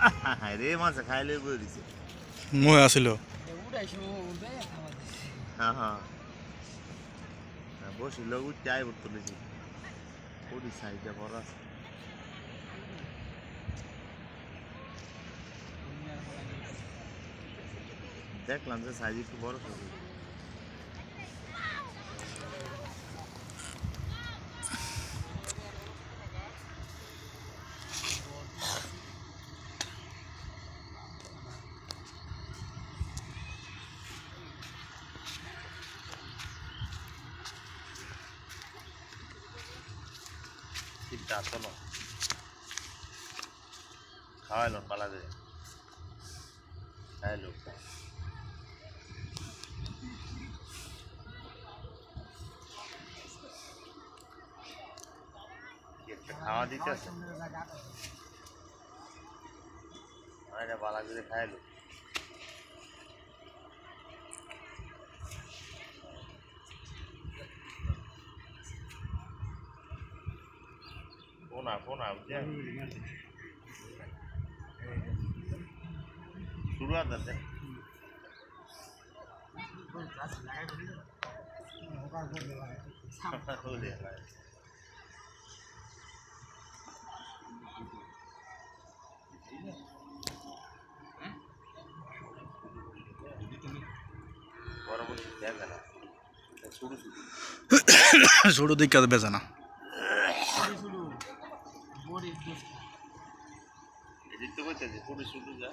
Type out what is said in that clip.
রে মাছ খাইলে বই দিছে মই আছিল। হ্যাঁ হ্যাঁ বসিল চাই তুলেছি ওটি সাইডে বড় আছে। দেখলাম যে সাইজ একটু বড় চিন্তা চলো। খাওয়াইলো পালা দে। খাইলো খাওয়া দিতেছে? এটা বালা করে খাইলো போனா போனா அப்படியா சுடுவா தந்தை சுடு சுடு சுடு தைக்காத பேசணா ছোটো দিকে বেজা না এদিক যে শুরু শুরু যা।